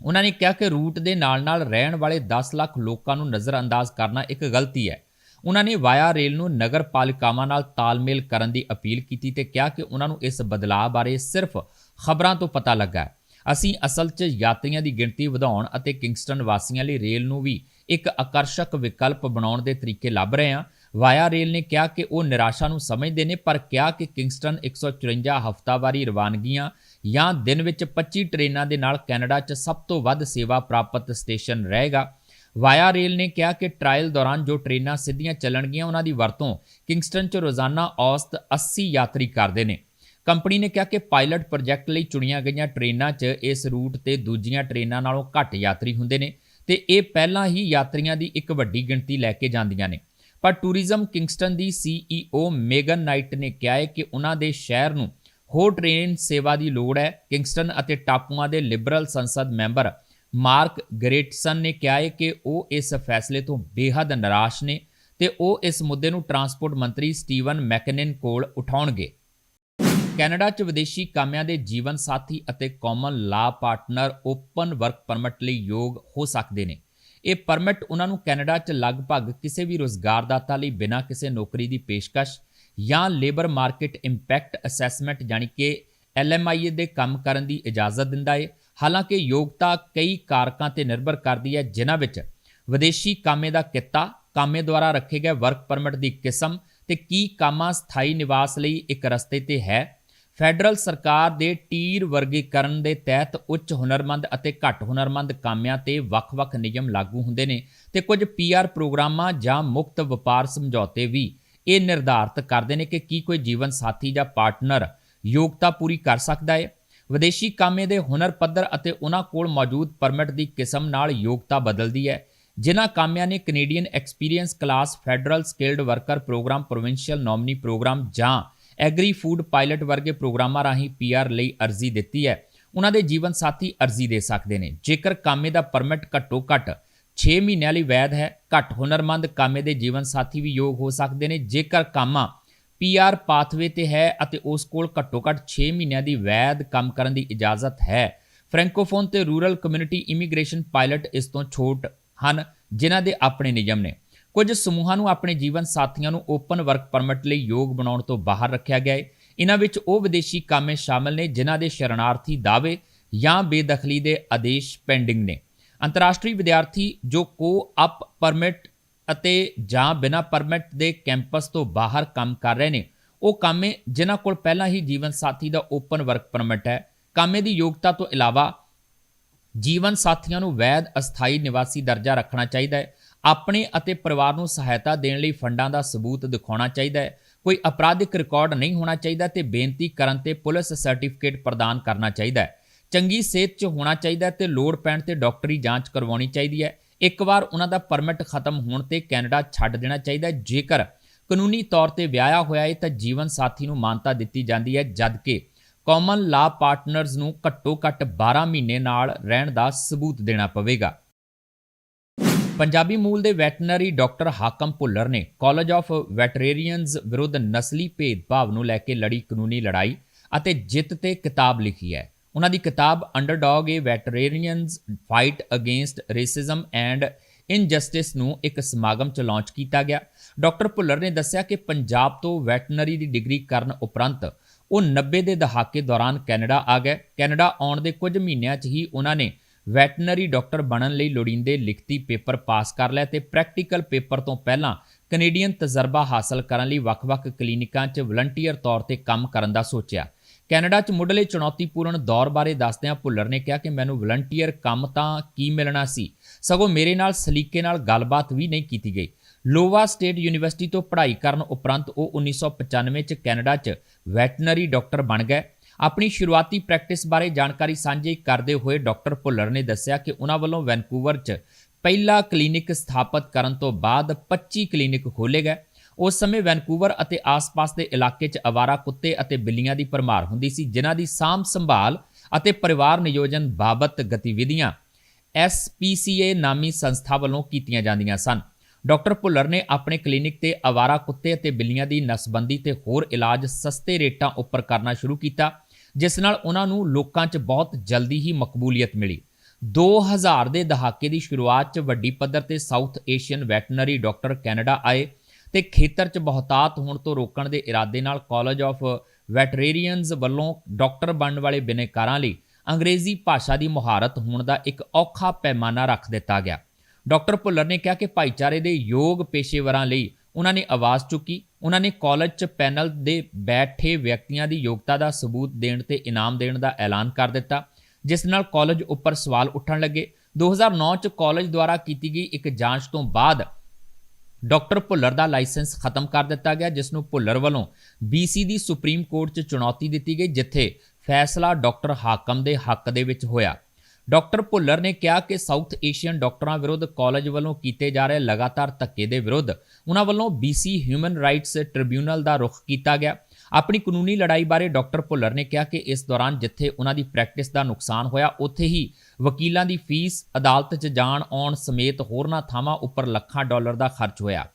ਉਹਨਾਂ ਨੇ ਕਿਹਾ ਕਿ ਰੂਟ ਦੇ ਨਾਲ-ਨਾਲ ਰਹਿਣ ਵਾਲੇ 10 ਲੱਖ ਲੋਕਾਂ ਨੂੰ ਨਜ਼ਰਅੰਦਾਜ਼ ਕਰਨਾ ਇੱਕ ਗਲਤੀ ਹੈ। ਉਹਨਾਂ ਨੇ ਵਾਇਆ ਰੇਲ ਨੂੰ ਨਗਰ ਪਾਲਿਕਾਵਾਂ ਨਾਲ ਤਾਲਮੇਲ ਕਰਨ ਦੀ ਅਪੀਲ ਕੀਤੀ ਤੇ ਕਿਹਾ ਕਿ ਉਹਨਾਂ ਨੂੰ ਇਸ ਬਦਲਾਅ ਬਾਰੇ ਸਿਰਫ ਖਬਰਾਂ ਤੋਂ ਪਤਾ ਲੱਗਾ ਅਸੀਂ ਅਸਲ 'ਚ ਯਾਤਰੀਆਂ ਦੀ ਗਿਣਤੀ ਵਧਾਉਣ ਅਤੇ ਕਿੰਗਸਟਨ ਵਾਸੀਆਂ ਲਈ ਰੇਲ ਨੂੰ ਵੀ ਇੱਕ ਆਕਰਸ਼ਕ ਵਿਕਲਪ ਬਣਾਉਣ ਦੇ ਤਰੀਕੇ ਲੱਭ ਰਹੇ ਹਾਂ। ਵਾਇਆ ਰੇਲ ਨੇ ਕਿਹਾ ਕਿ ਉਹ ਨਿਰਾਸ਼ਾ ਨੂੰ ਸਮਝਦੇ ਨੇ, ਪਰ ਕਿਹਾ ਕਿ ਕਿੰਗਸਟਨ 154 ਹਫ਼ਤਾਵਾਰੀ ਰਵਾਨਗੀਆਂ ਜਾਂ ਦਿਨ ਵਿੱਚ 25 ਟ੍ਰੇਨਾਂ ਦੇ ਨਾਲ ਕੈਨੇਡਾ 'ਚ ਸਭ ਤੋਂ ਵੱਧ ਸੇਵਾ ਪ੍ਰਾਪਤ ਸਟੇਸ਼ਨ ਰਹੇਗਾ। ਵਾਇਆ ਰੇਲ ਨੇ ਕਿਹਾ ਕਿ ਟ੍ਰਾਇਲ ਦੌਰਾਨ ਜੋ ਟ੍ਰੇਨਾਂ ਸਿੱਧੀਆਂ ਚੱਲਣਗੀਆਂ, ਉਹਨਾਂ ਦੀ ਵਰਤੋਂ ਕਿੰਗਸਟਨ 'ਚ ਰੋਜ਼ਾਨਾ ਔਸਤ 80 ਯਾਤਰੀ ਕਰਦੇ ਨੇ। ਕੰਪਨੀ ਨੇ ਕਿਹਾ ਕਿ ਪਾਇਲਟ ਪ੍ਰੋਜੈਕਟ ਲਈ ਚੁਣੀਆਂ ਗਈਆਂ ਟ੍ਰੇਨਾਂ 'ਚ ਇਸ ਰੂਟ ਤੇ ਦੂਜੀਆਂ ਟ੍ਰੇਨਾਂ ਨਾਲੋਂ ਘੱਟ ਯਾਤਰੀ ਹੁੰਦੇ ਨੇ ਤੇ ਇਹ ਪਹਿਲਾਂ ਹੀ ਯਾਤਰੀਆਂ ਦੀ ਇੱਕ ਵੱਡੀ ਗਿਣਤੀ ਲੈ ਕੇ ਜਾਂਦੀਆਂ ਨੇ। ਪਰ ਟੂਰਿਜ਼ਮ ਕਿੰਗਸਟਨ ਦੀ ਸੀਈਓ ਮੇਗਨ ਨਾਈਟ ਨੇ ਕਿਹਾ ਹੈ ਕਿ ਉਹਨਾਂ ਦੇ ਸ਼ਹਿਰ ਨੂੰ ਹੋਰ ਟ੍ਰੇਨ ਸੇਵਾ ਦੀ ਲੋੜ ਹੈ। ਕਿੰਗਸਟਨ ਅਤੇ ਟਾਪੂਆਂ ਦੇ ਲਿਬਰਲ ਸੰਸਦ ਮੈਂਬਰ ਮਾਰਕ ਗ੍ਰੇਟਸਨ ਨੇ ਕਿਹਾ ਹੈ ਕਿ ਉਹ ਇਸ ਫੈਸਲੇ ਤੋਂ ਬੇਹੱਦ ਨਿਰਾਸ਼ ਨੇ ਤੇ ਉਹ ਇਸ ਮੁੱਦੇ ਨੂੰ ਟਰਾਂਸਪੋਰਟ ਮੰਤਰੀ ਸਟੀਵਨ ਮੈਕਨਨ ਕੋਲ ਉਠਾਉਣਗੇ। ਕੈਨੇਡਾ 'ਚ ਵਿਦੇਸ਼ੀ ਕਾਮਿਆਂ ਦੇ ਜੀਵਨ ਸਾਥੀ ਅਤੇ ਕਾਮਨ ਲਾ ਪਾਰਟਨਰ ਓਪਨ ਵਰਕ ਪਰਮਿਟ ਲਈ ਯੋਗ ਹੋ ਸਕਦੇ ਨੇ। ਇਹ ਪਰਮਿਟ ਉਹਨਾਂ ਨੂੰ ਕੈਨੇਡਾ 'ਚ ਲਗਭਗ ਕਿਸੇ ਵੀ ਰੁਜ਼ਗਾਰਦਾਤਾ ਲਈ ਬਿਨਾਂ ਕਿਸੇ ਨੌਕਰੀ ਦੀ ਪੇਸ਼ਕਸ਼ ਜਾਂ ਲੇਬਰ ਮਾਰਕੀਟ ਇੰਪੈਕਟ ਅਸੈਸਮੈਂਟ ਜਾਣੀ ਕਿ LMIA ਦੇ ਕੰਮ ਕਰਨ ਦੀ ਇਜਾਜ਼ਤ ਦਿੰਦਾ ਹੈ ਹਾਲਾਂਕਿ ਯੋਗਤਾ ਕਈ ਕਾਰਕਾਂ ਤੇ ਨਿਰਭਰ ਕਰਦੀ ਹੈ, ਜਿਨ੍ਹਾਂ ਵਿੱਚ ਵਿਦੇਸ਼ੀ ਕਾਮੇ ਦਾ ਕਿੱਤਾ, ਕਾਮੇ ਦੁਆਰਾ ਰੱਖੇ ਗਏ ਵਰਕ ਪਰਮਿਟ ਦੀ ਕਿਸਮ ਤੇ ਕੀ ਕਾਮਾ ਸਥਾਈ ਨਿਵਾਸ ਲਈ ਇੱਕ ਰਸਤੇ ਤੇ ਹੈ। ਫੈਡਰਲ ਸਰਕਾਰ ਦੇ ਟੀਰ ਵਰਗੀਕਰਨ ਦੇ ਤਹਿਤ ਉੱਚ ਹੁਨਰਮੰਦ ਅਤੇ ਘੱਟ ਹੁਨਰਮੰਦ ਕਾਮਿਆਂ ਤੇ ਵੱਖ-ਵੱਖ ਨਿਯਮ ਲਾਗੂ ਹੁੰਦੇ ਨੇ ਤੇ ਕੁਝ ਪੀਆਰ ਪ੍ਰੋਗਰਾਮਾਂ ਜਾਂ ਮੁਕਤ ਵਪਾਰ ਸਮਝੌਤੇ ਵੀ ਇਹ ਨਿਰਧਾਰਤ ਕਰਦੇ ਨੇ ਕਿ ਕੀ ਕੋਈ ਜੀਵਨ ਸਾਥੀ ਜਾਂ ਪਾਰਟਨਰ ਯੋਗਤਾ ਪੂਰੀ ਕਰ ਸਕਦਾ ਹੈ ਵਿਦੇਸ਼ੀ ਕਾਮੇ ਦੇ ਹੁਨਰ ਪੱਧਰ ਅਤੇ ਉਹਨਾਂ ਕੋਲ ਮੌਜੂਦ ਪਰਮਿਟ ਦੀ ਕਿਸਮ ਨਾਲ ਯੋਗਤਾ ਬਦਲਦੀ ਹੈ। ਜਿਨ੍ਹਾਂ ਕਾਮਿਆਂ ਨੇ Canadian experience class federal skilled worker program provincial nominee program ਜਾਂ ਐਗਰੀ ਫੂਡ ਪਾਇਲਟ ਵਰਗੇ ਪ੍ਰੋਗਰਾਮਾਂ ਰਾਹੀਂ ਪੀਆਰ ਲਈ ਅਰਜ਼ੀ ਦਿੱਤੀ ਹੈ। ਉਹਨਾਂ ਦੇ ਜੀਵਨ ਸਾਥੀ ਅਰਜ਼ੀ ਦੇ ਸਕਦੇ ਨੇ। ਜੇਕਰ ਕਾਮੇ ਦਾ ਪਰਮਿਟ ਘੱਟੋ ਘੱਟ 6 ਮਹੀਨਿਆਂ ਲਈ ਵੈਧ ਹੈ, ਘੱਟ ਹੁਨਰਮੰਦ ਕਾਮੇ ਦੇ ਜੀਵਨ ਸਾਥੀ ਵੀ ਯੋਗ ਹੋ ਸਕਦੇ ਨੇ। ਜੇਕਰ ਕਾਮਾ ਪੀਆਰ ਪਾਥਵੇ ਤੇ ਹੈ ਅਤੇ ਉਸ ਕੋਲ ਘੱਟੋ ਘੱਟ 6 ਮਹੀਨਿਆਂ ਦੀ ਵੈਧ ਕੰਮ ਕਰਨ ਦੀ ਇਜਾਜ਼ਤ ਹੈ। ਫ੍ਰੈਂਕੋਫੋਨ ਤੇ ਰੂਰਲ ਕਮਿਊਨਿਟੀ ਇਮੀਗ੍ਰੇਸ਼ਨ ਪਾਇਲਟ ਇਸ ਤੋਂ ਛੋਟ ਹਨ, ਜਿਨ੍ਹਾਂ ਦੇ ਆਪਣੇ ਨਿਯਮ ਨੇ। ਕੁਝ ਸਮੂਹਾਂ ਨੂੰ ਆਪਣੇ ਜੀਵਨ ਸਾਥੀਆਂ ਨੂੰ ਓਪਨ ਵਰਕ ਪਰਮਿਟ ਲਈ ਯੋਗ ਬਣਾਉਣ ਤੋਂ ਬਾਹਰ ਰੱਖਿਆ ਗਿਆ ਹੈ। ਇਹਨਾਂ ਵਿੱਚ ਉਹ ਵਿਦੇਸ਼ੀ ਕਾਮੇ ਸ਼ਾਮਲ ਨੇ ਜਿਨ੍ਹਾਂ ਦੇ ਸ਼ਰਨਾਰਥੀ ਦਾਅਵੇ ਜਾਂ ਬੇਦਖਲੀ ਦੇ ਆਦੇਸ਼ ਪੈਂਡਿੰਗ ਨੇ। ਅੰਤਰਰਾਸ਼ਟਰੀ ਵਿਦਿਆਰਥੀ ਜੋ ਕੋ ਅਪ ਪਰਮਿਟ ਅਤੇ ਜਾਂ ਬਿਨਾਂ ਪਰਮਿਟ ਦੇ ਕੈਂਪਸ ਤੋਂ ਬਾਹਰ ਕੰਮ ਕਰ ਰਹੇ ਨੇ, ਉਹ ਕਾਮੇ ਜਿਨ੍ਹਾਂ ਕੋਲ ਪਹਿਲਾਂ ਹੀ ਜੀਵਨ ਸਾਥੀ ਦਾ ਓਪਨ ਵਰਕ ਪਰਮਿਟ ਹੈ। ਕਾਮੇ ਦੀ ਯੋਗਤਾ ਤੋਂ ਇਲਾਵਾ ਜੀਵਨ ਸਾਥੀਆਂ ਨੂੰ ਵੈਧ ਅਸਥਾਈ ਨਿਵਾਸੀ ਦਰਜਾ ਰੱਖਣਾ ਚਾਹੀਦਾ ਹੈ। ਆਪਣੇ ਅਤੇ ਪਰਿਵਾਰ ਨੂੰ ਸਹਾਇਤਾ ਦੇਣ ਲਈ ਫੰਡਾਂ ਦਾ ਸਬੂਤ ਦਿਖਾਉਣਾ ਚਾਹੀਦਾ ਹੈ। ਕੋਈ ਅਪਰਾਧਿਕ ਰਿਕਾਰਡ ਨਹੀਂ ਹੋਣਾ ਚਾਹੀਦਾ ਤੇ ਬੇਨਤੀ ਕਰਨ ਤੇ ਪੁਲਿਸ ਸਰਟੀਫਿਕੇਟ ਪ੍ਰਦਾਨ ਕਰਨਾ ਚਾਹੀਦਾ ਹੈ। ਚੰਗੀ ਸਿਹਤ 'ਚ ਹੋਣਾ ਚਾਹੀਦਾ ਹੈ ਤੇ ਲੋੜ ਪੈਣ ਤੇ ਡਾਕਟਰੀ ਜਾਂਚ ਕਰਵਾਉਣੀ ਚਾਹੀਦੀ ਹੈ। ਇੱਕ ਵਾਰ ਉਹਨਾਂ ਦਾ ਪਰਮਿਟ ਖਤਮ ਹੋਣ ਤੇ ਕੈਨੇਡਾ ਛੱਡ ਦੇਣਾ ਚਾਹੀਦਾ ਜੇਕਰ ਕਾਨੂੰਨੀ ਤੌਰ ਤੇ ਵਿਆਹਿਆ ਹੋਇਆ ਹੈ ਤਾਂ ਜੀਵਨ ਸਾਥੀ ਨੂੰ ਮਾਨਤਾ ਦਿੱਤੀ ਜਾਂਦੀ ਹੈ, ਜਦਕਿ ਕਾਮਨ ਲਾ ਪਾਰਟਨਰਸ ਨੂੰ ਘੱਟੋ ਘੱਟ 12 ਮਹੀਨੇ ਨਾਲ ਰਹਿਣ ਦਾ ਸਬੂਤ ਦੇਣਾ ਪਵੇਗਾ। ਪੰਜਾਬੀ ਮੂਲ ਦੇ ਵੈਟਰਨਰੀ ਡਾਕਟਰ ਹਾਕਮ ਭੁੱਲਰ ਨੇ ਕਾਲਜ ਆਫ ਵੈਟਰੇਰੀਅਨਸ ਵਿਰੁੱਧ ਨਸਲੀ ਭੇਦਭਾਵ ਨੂੰ ਲੈ ਕੇ ਲੜੀ ਕਾਨੂੰਨੀ ਲੜਾਈ ਅਤੇ ਜਿੱਤ ਤੇ ਕਿਤਾਬ ਲਿਖੀ ਹੈ। ਉਹਨਾਂ ਦੀ ਕਿਤਾਬ underdog a veterinarian's fight against racism and injustice ਨੂੰ ਇੱਕ ਸਮਾਗਮ ਚ ਲਾਂਚ ਕੀਤਾ ਗਿਆ। ਡਾਕਟਰ ਭੁੱਲਰ ਨੇ ਦੱਸਿਆ ਕਿ ਪੰਜਾਬ ਤੋਂ ਵੈਟਰਨਰੀ ਦੀ ਡਿਗਰੀ ਕਰਨ ਉਪਰੰਤ ਉਹ 90 ਦੇ ਦਹਾਕੇ ਦੌਰਾਨ ਕੈਨੇਡਾ ਆ ਗਏ। ਕੈਨੇਡਾ ਆਉਣ ਦੇ ਕੁਝ ਮਹੀਨਿਆਂ 'ਚ ਹੀ ਉਹਨਾਂ ਨੇ ਵੈਟਰਨਰੀ ਡਾਕਟਰ ਬਣਨ ਲਈ ਲੋੜੀਂਦੇ ਲਿਖਤੀ ਪੇਪਰ ਪਾਸ ਕਰ ਲਿਆ ਤੇ ਪ੍ਰੈਕਟੀਕਲ ਪੇਪਰ ਤੋਂ ਪਹਿਲਾਂ ਕੈਨੇਡੀਅਨ ਤਜਰਬਾ ਹਾਸਲ ਕਰਨ ਲਈ ਵੱਖ-ਵੱਖ ਕਲੀਨਿਕਾਂ 'ਚ ਵਲੰਟੀਅਰ ਤੌਰ ਤੇ ਕੰਮ ਕਰਨ ਦਾ ਸੋਚਿਆ। ਕੈਨੇਡਾ 'ਚ ਮੁੱਢਲੇ ਚੁਣੌਤੀਪੂਰਨ ਦੌਰ ਬਾਰੇ ਦੱਸਦਿਆਂ ਭੁੱਲਰ ਨੇ ਕਿਹਾ ਕਿ ਮੈਨੂੰ ਵਲੰਟੀਅਰ ਕੰਮ ਤਾਂ ਕੀ ਮਿਲਣਾ ਸੀ, ਸਗੋਂ ਮੇਰੇ ਨਾਲ ਸਲੀਕੇ ਨਾਲ ਗੱਲਬਾਤ ਵੀ ਨਹੀਂ ਕੀਤੀ ਗਈ। ਲੋਵਾ ਸਟੇਟ ਯੂਨੀਵਰਸਿਟੀ ਤੋਂ ਪੜ੍ਹਾਈ ਕਰਨ ਉਪਰੰਤ ਉਹ 1995 ਚ ਕੈਨੇਡਾ 'ਚ ਵੈਟਰਨਰੀ ਡਾਕਟਰ ਬਣ ਗਏ। ਆਪਣੀ ਸ਼ੁਰੂਆਤੀ ਪ੍ਰੈਕਟਿਸ ਬਾਰੇ ਜਾਣਕਾਰੀ ਸਾਂਝੀ ਕਰਦੇ ਹੋਏ ਡਾਕਟਰ ਭੁੱਲਰ ਨੇ ਦੱਸਿਆ ਕਿ ਉਹਨਾਂ ਵੱਲੋਂ ਵੈਨਕੂਵਰ 'ਚ ਪਹਿਲਾ ਕਲੀਨਿਕ ਸਥਾਪਿਤ ਕਰਨ ਤੋਂ ਬਾਅਦ 25 ਕਲੀਨਿਕ ਖੋਲ੍ਹੇ ਗਏ। ਉਸ ਸਮੇਂ ਵੈਨਕੂਵਰ ਅਤੇ ਆਸ-ਪਾਸ ਦੇ ਇਲਾਕੇ 'ਚ ਅਵਾਰਾ ਕੁੱਤੇ ਅਤੇ ਬਿੱਲੀਆਂ ਦੀ ਭਰਮਾਰ ਹੁੰਦੀ ਸੀ, ਜਿਨ੍ਹਾਂ ਦੀ ਸਾਂਭ ਸੰਭਾਲ ਅਤੇ ਪਰਿਵਾਰ ਨਿਯੋਜਨ ਬਾਬਤ ਗਤੀਵਿਧੀਆਂ SPCA ਨਾਮੀ ਸੰਸਥਾ ਵੱਲੋਂ ਕੀਤੀਆਂ ਜਾਂਦੀਆਂ ਸਨ। ਡਾਕਟਰ ਭੁੱਲਰ ਨੇ ਆਪਣੇ ਕਲੀਨਿਕ ਤੇ ਅਵਾਰਾ ਕੁੱਤੇ ਅਤੇ ਬਿੱਲੀਆਂ ਦੀ ਨਸਬੰਦੀ ਤੇ ਹੋਰ ਇਲਾਜ ਸਸਤੇ ਰੇਟਾਂ ਉੱਪਰ ਕਰਨਾ ਸ਼ੁਰੂ ਕੀਤਾ ਜਿਸ ਨਾਲ ਉਹਨਾਂ ਨੂੰ ਲੋਕਾਂ 'ਚ ਬਹੁਤ ਜਲਦੀ ਹੀ ਮਕਬੂਲੀਅਤ ਮਿਲੀ। 2000 ਦੇ ਦਹਾਕੇ ਦੀ ਸ਼ੁਰੂਆਤ 'ਚ ਵੱਡੀ ਪੱਧਰ ਤੇ South Asian veterinary doctor Canada ਆਏ ਤੇ ਖੇਤਰ 'ਚ ਬਹੁਤਾਤ ਹੋਣ ਤੋਂ ਰੋਕਣ ਦੇ ਇਰਾਦੇ ਨਾਲ ਕਾਲਜ ਆਫ ਵੈਟਰੇਰੀਅਨਸ ਵੱਲੋਂ ਡਾਕਟਰ ਬਣਨ ਵਾਲੇ ਬਿਨੇਕਾਰਾਂ ਲਈ ਅੰਗਰੇਜ਼ੀ ਭਾਸ਼ਾ ਦੀ ਮੁਹਾਰਤ ਹੋਣ ਦਾ ਇੱਕ ਔਖਾ ਪੈਮਾਨਾ ਰੱਖ ਦਿੱਤਾ ਗਿਆ। ਡਾਕਟਰ ਭੁੱਲਰ ਨੇ ਕਿਹਾ ਕਿ ਭਾਈਚਾਰੇ ਦੇ ਯੋਗ ਪੇਸ਼ੇਵਰਾਂ ਲਈ ਉਹਨਾਂ ਨੇ ਆਵਾਜ਼ ਚੁੱਕੀ, ਉਹਨਾਂ ਨੇ ਕਾਲਜ 'ਚ ਪੈਨਲ ਦੇ ਬੈਠੇ ਵਿਅਕਤੀਆਂ ਦੀ ਯੋਗਤਾ ਦਾ ਸਬੂਤ ਦੇਣ ਤੇ ਇਨਾਮ ਦੇਣ ਦਾ ਐਲਾਨ ਕਰ ਦਿੱਤਾ, ਜਿਸ ਨਾਲ ਕਾਲਜ ਉੱਪਰ ਸਵਾਲ ਉੱਠਣ ਲੱਗੇ। 2009 'ਚ ਕਾਲਜ ਦੁਆਰਾ ਕੀਤੀ ਗਈ ਇੱਕ ਜਾਂਚ ਤੋਂ ਬਾਅਦ ਡਾਕਟਰ ਭੁੱਲਰ ਦਾ ਲਾਇਸੈਂਸ ਖਤਮ ਕਰ ਦਿੱਤਾ ਗਿਆ, ਜਿਸ ਨੂੰ ਭੁੱਲਰ ਵੱਲੋਂ BC ਦੀ ਸੁਪਰੀਮ ਕੋਰਟ 'ਚ ਚੁਣੌਤੀ ਦਿੱਤੀ ਗਈ, ਜਿੱਥੇ ਫੈਸਲਾ ਡਾਕਟਰ ਹਾਕਮ ਦੇ ਹੱਕ ਦੇ ਵਿੱਚ ਹੋਇਆ। ਡਾਕਟਰ ਭੁੱਲਰ ਨੇ ਕਿਹਾ ਕਿ ਸਾਊਥ ਏਸ਼ੀਅਨ ਡਾਕਟਰਾਂ ਵਿਰੁੱਧ ਕਾਲਜ ਵੱਲੋਂ ਕੀਤੇ ਜਾ ਰਹੇ ਲਗਾਤਾਰ ਧੱਕੇ ਦੇ ਵਿਰੁੱਧ ਉਹਨਾਂ ਵੱਲੋਂ BC ਹਿਊਮਨ ਰਾਈਟਸ ਟ੍ਰਿਬਿਊਨਲ ਦਾ ਰੁਖ ਕੀਤਾ ਗਿਆ। ਆਪਣੀ ਕਾਨੂੰਨੀ ਲੜਾਈ ਬਾਰੇ ਡਾਕਟਰ ਭੁੱਲਰ ਨੇ ਕਿਹਾ ਕਿ ਇਸ ਦੌਰਾਨ ਜਿੱਥੇ ਉਹਨਾਂ ਦੀ ਪ੍ਰੈਕਟਿਸ ਦਾ ਨੁਕਸਾਨ ਹੋਇਆ, ਉੱਥੇ ਹੀ ਵਕੀਲਾਂ ਦੀ ਫੀਸ, ਅਦਾਲਤ 'ਚ ਜਾਣ ਆਉਣ ਸਮੇਤ ਹੋਰਨਾਂ ਥਾਵਾਂ ਉੱਪਰ ਲੱਖਾਂ ਡਾਲਰ ਦਾ ਖਰਚ ਹੋਇਆ।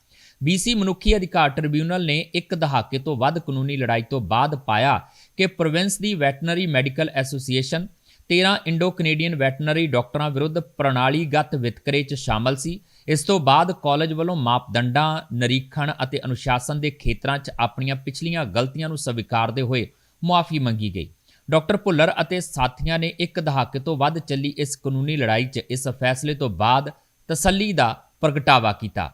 BC ਮਨੁੱਖੀ ਅਧਿਕਾਰ ਟ੍ਰਿਬਿਊਨਲ ਨੇ ਇੱਕ ਦਹਾਕੇ ਤੋਂ ਵੱਧ ਕਾਨੂੰਨੀ ਲੜਾਈ ਤੋਂ ਬਾਅਦ ਪਾਇਆ ਕਿ ਪ੍ਰੋਵਿੰਸ ਦੀ veterinary medical association 13 Indo Canadian veterinary ਡਾਕਟਰਾਂ ਵਿਰੁੱਧ ਪ੍ਰਣਾਲੀਗਤ ਵਿਤਕਰੇ 'ਚ ਸ਼ਾਮਲ ਸੀ। ਇਸ ਤੋਂ ਬਾਅਦ ਕਾਲਜ ਵੱਲੋਂ ਮਾਪਦੰਡਾਂ, ਨਿਰੀਖਣ ਅਤੇ ਅਨੁਸ਼ਾਸਨ ਦੇ ਖੇਤਰਾਂ 'ਚ ਆਪਣੀਆਂ ਪਿਛਲੀਆਂ ਗਲਤੀਆਂ ਨੂੰ ਸਵੀਕਾਰਦੇ ਹੋਏ ਮੁਆਫੀ ਮੰਗੀ ਗਈ। ਡਾਕਟਰ ਭੁੱਲਰ ਅਤੇ ਸਾਥੀਆਂ ਨੇ ਇੱਕ ਦਹਾਕੇ ਤੋਂ ਵੱਧ ਚੱਲੀ ਇਸ ਕਾਨੂੰਨੀ ਲੜਾਈ 'ਚ ਇਸ ਫੈਸਲੇ ਤੋਂ ਬਾਅਦ ਤਸੱਲੀ ਦਾ ਪ੍ਰਗਟਾਵਾ ਕੀਤਾ।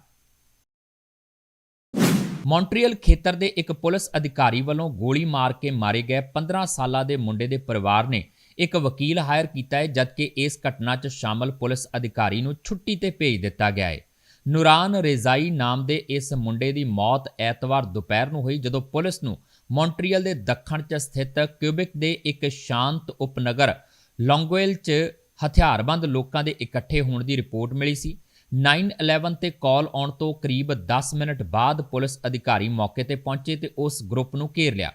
ਮੌਂਟਰੀਅਲ ਖੇਤਰ ਦੇ ਇੱਕ ਪੁਲਿਸ ਅਧਿਕਾਰੀ ਵੱਲੋਂ ਗੋਲੀ ਮਾਰ ਕੇ ਮਾਰੇ ਗਏ 15 ਸਾਲਾਂ ਦੇ ਮੁੰਡੇ ਦੇ ਪਰਿਵਾਰ ਨੇ ਇੱਕ ਵਕੀਲ ਹਾਇਰ ਕੀਤਾ ਹੈ, ਜਦਕਿ ਇਸ ਘਟਨਾ 'ਚ ਸ਼ਾਮਲ ਪੁਲਿਸ ਅਧਿਕਾਰੀ ਨੂੰ ਛੁੱਟੀ ਤੇ ਭੇਜ ਦਿੱਤਾ ਗਿਆ ਹੈ। ਨੂਰਾਨ ਰੇਜ਼ਾਈ ਨਾਮ ਦੇ ਇਸ ਮੁੰਡੇ ਦੀ ਮੌਤ ਐਤਵਾਰ ਦੁਪਹਿਰ ਨੂੰ ਹੋਈ, ਜਦੋਂ ਪੁਲਿਸ ਨੂੰ ਮੌਂਟਰੀਅਲ ਦੇ ਦੱਖਣ 'ਚ ਸਥਿਤ ਕਿਊਬਿਕ ਦੇ ਇੱਕ ਸ਼ਾਂਤ ਉਪਨਗਰ ਲੌਂਗੋਇਲ 'ਚ ਹਥਿਆਰਬੰਦ ਲੋਕਾਂ ਦੇ ਇਕੱਠੇ ਹੋਣ ਦੀ ਰਿਪੋਰਟ ਮਿਲੀ ਸੀ। 911 ਤੇ ਕਾਲ ਆਉਣ ਤੋਂ ਕਰੀਬ 10 ਮਿੰਟ ਬਾਅਦ ਪੁਲਿਸ ਅਧਿਕਾਰੀ ਮੌਕੇ ਤੇ ਪਹੁੰਚੇ ਤੇ ਉਸ ਗਰੁੱਪ ਨੂੰ ਘੇਰ ਲਿਆ।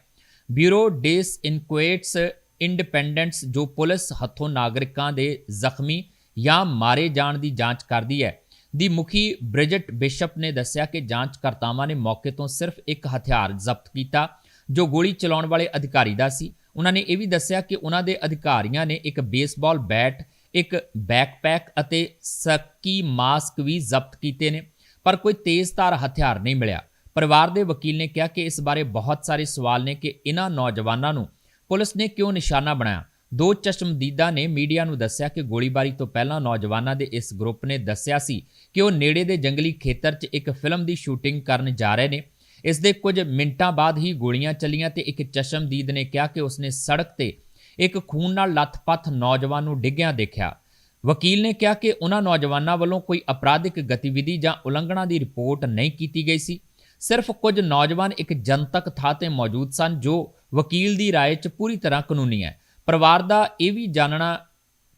ਬਿਊਰੋ ਡੇਸ ਇਨਕੁਏਟਸ ਇੰਡੀਪੈਂਡੈਂਟਸ ਜੋ ਪੁਲਿਸ ਹੱਥੋਂ ਨਾਗਰਿਕਾਂ ਦੇ ਜ਼ਖਮੀ ਜਾਂ ਮਾਰੇ ਜਾਣ ਦੀ ਜਾਂਚ ਕਰਦੀ ਹੈ। ਦੀ ਮੁਖੀ ਬ੍ਰਿਜਟ ਬਿਸ਼ਪ ਨੇ ਦੱਸਿਆ ਕਿ ਜਾਂਚਕਰਤਾਵਾਂ ਨੇ ਮੌਕੇ ਤੋਂ ਸਿਰਫ ਇੱਕ ਹਥਿਆਰ ਜ਼ਬਤ ਕੀਤਾ, ਜੋ ਗੋਲੀ ਚਲਾਉਣ ਵਾਲੇ ਅਧਿਕਾਰੀ ਦਾ ਸੀ। ਉਹਨਾਂ ਨੇ ਇਹ ਵੀ ਦੱਸਿਆ ਕਿ ਉਹਨਾਂ ਦੇ ਅਧਿਕਾਰੀਆਂ ਨੇ ਇੱਕ ਬੇਸਬਾਲ ਬੈਟ, ਇੱਕ ਬੈਕਪੈਕ ਅਤੇ ਸਕੀ ਮਾਸਕ ਵੀ ਜ਼ਬਤ ਕੀਤੇ ਨੇ, ਪਰ ਕੋਈ ਤੇਜ਼ਧਾਰ ਹਥਿਆਰ ਨਹੀਂ ਮਿਲਿਆ। ਪਰਿਵਾਰ ਦੇ ਵਕੀਲ ਨੇ ਕਿਹਾ ਕਿ ਇਸ ਬਾਰੇ ਬਹੁਤ ਸਾਰੇ ਸਵਾਲ ਨੇ ਕਿ ਇਹਨਾਂ ਨੌਜਵਾਨਾਂ ਨੂੰ ਪੁਲਿਸ ਨੇ ਕਿਉਂ ਨਿਸ਼ਾਨਾ ਬਣਾਇਆ? ਦੋ ਚਸ਼ਮਦੀਦਾਂ ਨੇ ਮੀਡੀਆ ਨੂੰ ਦੱਸਿਆ ਕਿ ਗੋਲੀਬਾਰੀ ਤੋਂ ਪਹਿਲਾਂ ਨੌਜਵਾਨਾਂ ਦੇ ਇਸ ਗਰੁੱਪ ਨੇ ਦੱਸਿਆ ਸੀ ਕਿ ਉਹ ਨੇੜੇ ਦੇ ਜੰਗਲੀ ਖੇਤਰ 'ਚ ਇੱਕ ਫਿਲਮ ਦੀ ਸ਼ੂਟਿੰਗ ਕਰਨ ਜਾ ਰਹੇ ਨੇ। ਇਸ ਦੇ ਕੁਝ ਮਿੰਟਾਂ ਬਾਅਦ ਹੀ ਗੋਲੀਆਂ ਚੱਲੀਆਂ ਤੇ ਇੱਕ ਚਸ਼ਮਦੀਦ ਨੇ ਕਿਹਾ ਕਿ ਉਸਨੇ ਸੜਕ ਤੇ ਇੱਕ ਖੂਨ ਨਾਲ ਲੱਥਪੱਥ ਨੌਜਵਾਨ ਨੂੰ ਡਿੱਗਿਆ ਦੇਖਿਆ। ਵਕੀਲ ਨੇ ਕਿਹਾ ਕਿ ਉਹਨਾਂ ਨੌਜਵਾਨਾਂ ਵੱਲੋਂ ਕੋਈ ਅਪਰਾਧਿਕ ਗਤੀਵਿਧੀ ਜਾਂ ਉਲੰਘਣਾ ਦੀ ਰਿਪੋਰਟ ਨਹੀਂ ਕੀਤੀ ਗਈ ਸੀ। ਸਿਰਫ ਕੁਝ ਨੌਜਵਾਨ ਇੱਕ ਜਨਤਕ ਥਾਂ ਤੇ ਮੌਜੂਦ ਸਨ ਜੋ ਵਕੀਲ ਦੀ رائے 'ਚ ਪੂਰੀ ਤਰ੍ਹਾਂ ਕਾਨੂੰਨੀ ਹੈ ਪਰਿਵਾਰ ਦਾ ਇਹ ਵੀ ਜਾਣਨਾ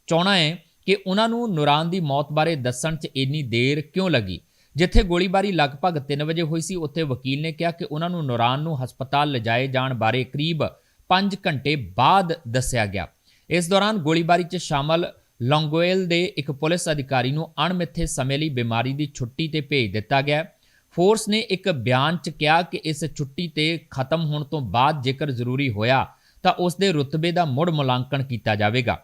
ਚਾਹਣਾ ਹੈ ਕਿ ਉਹਨਾਂ ਨੂੰ ਨੂਰਾਨ ਦੀ ਮੌਤ ਬਾਰੇ ਦੱਸਣ 'ਚ ਇੰਨੀ ਦੇਰ ਕਿਉਂ ਲੱਗੀ ਜਿੱਥੇ ਗੋਲੀਬਾਰੀ ਲਗਭਗ 3 ਵਜੇ ਹੋਈ ਸੀ ਉੱਥੇ ਵਕੀਲ ਨੇ ਕਿਹਾ ਕਿ ਉਹਨਾਂ ਨੂੰ ਨੂਰਾਨ ਨੂੰ ਹਸਪਤਾਲ ਲਿਜਾਏ ਜਾਣ ਬਾਰੇ ਕਰੀਬ 5 ਘੰਟੇ ਬਾਅਦ ਦੱਸਿਆ ਗਿਆ ਇਸ ਦੌਰਾਨ ਗੋਲੀਬਾਰੀ 'ਚ ਸ਼ਾਮਲ ਲੌਂਗੋਇਲ ਦੇ ਇੱਕ ਪੁਲਿਸ ਅਧਿਕਾਰੀ ਨੂੰ ਅਣਮਿੱਥੇ ਸਮੇਂ ਲਈ ਬਿਮਾਰੀ ਦੀ ਛੁੱਟੀ ਤੇ ਭੇਜ ਦਿੱਤਾ ਗਿਆ ਫੋਰਸ ਨੇ ਇੱਕ ਬਿਆਨ 'ਚ ਕਿਹਾ ਕਿ ਇਸ ਛੁੱਟੀ ਤੇ ਖਤਮ ਹੋਣ ਤੋਂ ਬਾਅਦ ਜੇਕਰ ਜ਼ਰੂਰੀ ਹੋਇਆ ਤਾਂ ਉਸ ਦੇ ਰੁਤਬੇ ਦਾ ਮੁੜ ਮੁਲਾਂਕਣ ਕੀਤਾ ਜਾਵੇਗਾ।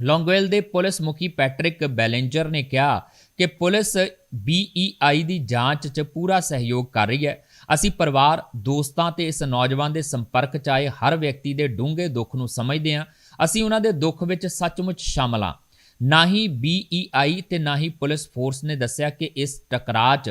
ਲੌਂਗਵੇਲ ਦੇ ਪੁਲਿਸ ਮੁਖੀ ਪੈਟਰਿਕ ਬੈਲੇਂਜਰ ਨੇ ਕਿਹਾ ਕਿ ਪੁਲਿਸ BEI ਦੀ ਜਾਂਚ 'ਚ ਪੂਰਾ ਸਹਿਯੋਗ ਕਰ ਰਹੀ ਹੈ। ਅਸੀਂ ਪਰਿਵਾਰ, ਦੋਸਤਾਂ ਤੇ ਇਸ ਨੌਜਵਾਨ ਦੇ ਸੰਪਰਕ 'ਚ ਆਏ ਹਰ ਵਿਅਕਤੀ ਦੇ ਡੂੰਘੇ ਦੁੱਖ ਨੂੰ ਸਮਝਦੇ ਹਾਂ। ਅਸੀਂ ਉਹਨਾਂ ਦੇ ਦੁੱਖ ਵਿੱਚ ਸੱਚਮੁੱਚ ਸ਼ਾਮਲ ਹਾਂ। ਨਾ ਹੀ BEI ਤੇ ਨਾ ਹੀ ਪੁਲਿਸ ਫੋਰਸ ਨੇ ਦੱਸਿਆ ਕਿ ਇਸ ਟਕਰਾਅ 'ਚ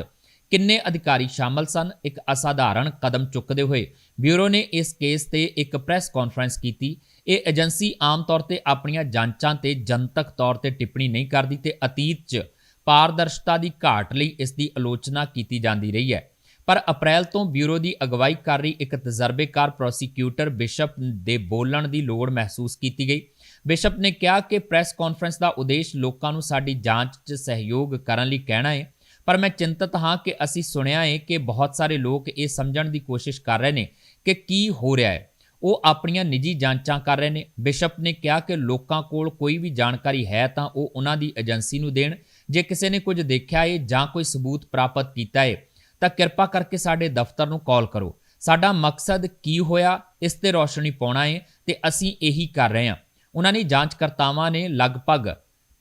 ਕਿੰਨੇ ਅਧਿਕਾਰੀ ਸ਼ਾਮਲ ਸਨ? ਇੱਕ ਅਸਾਧਾਰਨ ਕਦਮ ਚੁੱਕਦੇ ਹੋਏ ਬਿਊਰੋ ਨੇ ਇਸ ਕੇਸ ਤੇ ਇੱਕ ਪ੍ਰੈਸ ਕਾਨਫਰੰਸ ਕੀਤੀ। ਇਹ ਏਜੰਸੀ ਆਮ ਤੌਰ ਤੇ ਆਪਣੀਆਂ ਜਾਂਚਾਂ ਤੇ ਜਨਤਕ ਤੌਰ ਤੇ ਟਿੱਪਣੀ ਨਹੀਂ ਕਰਦੀ ਤੇ ਅਤੀਤ 'ਚ ਪਾਰਦਰਸ਼ਤਾ ਦੀ ਘਾਟ ਲਈ ਇਸ ਦੀ ਆਲੋਚਨਾ ਕੀਤੀ ਜਾਂਦੀ ਰਹੀ ਹੈ। ਪਰ ਅਪ੍ਰੈਲ ਤੋਂ ਬਿਊਰੋ ਦੀ ਅਗਵਾਈ ਕਰ ਰਹੀ ਇੱਕ ਤਜਰਬੇਕਾਰ ਪ੍ਰੋਸੀਕਿਊਟਰ ਬਿਸ਼ਪ ਦੇ ਬੋਲਣ ਦੀ ਲੋੜ ਮਹਿਸੂਸ ਕੀਤੀ ਗਈ। ਬਿਸ਼ਪ ਨੇ ਕਿਹਾ ਕਿ ਪ੍ਰੈਸ ਕਾਨਫਰੰਸ ਦਾ ਉਦੇਸ਼ ਲੋਕਾਂ ਨੂੰ ਸਾਡੀ ਜਾਂਚ 'ਚ ਸਹਿਯੋਗ ਕਰਨ ਲਈ ਕਹਿਣਾ ਹੈ। ਪਰ ਮੈਂ ਚਿੰਤਤ ਹਾਂ ਕਿ ਅਸੀਂ ਸੁਣਿਆ ਹੈ ਕਿ ਬਹੁਤ ਸਾਰੇ ਲੋਕ ਇਹ ਸਮਝਣ ਦੀ ਕੋਸ਼ਿਸ਼ ਕਰ ਰਹੇ ਨੇ ਕਿ ਕੀ ਹੋ ਰਿਹਾ ਹੈ ਉਹ ਆਪਣੀਆਂ ਨਿੱਜੀ ਜਾਂਚਾਂ ਕਰ ਰਹੇ ਨੇ। ਬਿਸ਼ਪ ਨੇ ਕਿਹਾ ਕਿ ਲੋਕਾਂ ਕੋਲ ਕੋਈ ਵੀ ਜਾਣਕਾਰੀ ਹੈ ਤਾਂ ਉਹ ਉਹਨਾਂ ਦੀ ਏਜੰਸੀ ਨੂੰ ਦੇਣ। ਜੇ ਕਿਸੇ ਨੇ ਕੁਝ ਦੇਖਿਆ ਹੈ ਜਾਂ ਕੋਈ ਸਬੂਤ ਪ੍ਰਾਪਤ ਕੀਤਾ ਹੈ ਤਾਂ ਕਿਰਪਾ ਕਰਕੇ ਸਾਡੇ ਦਫ਼ਤਰ ਨੂੰ ਕਾਲ ਕਰੋ। ਸਾਡਾ ਮਕਸਦ ਕੀ ਹੋਇਆ, ਇਸ ਤੇ ਰੋਸ਼ਨੀ ਪਾਉਣਾ ਹੈ ਤੇ ਅਸੀਂ ਇਹੀ ਕਰ ਰਹੇ ਹਾਂ। ਉਹਨਾਂ ਨੇ ਜਾਂਚਕਰਤਾਵਾਂ ਨੇ ਲਗਭਗ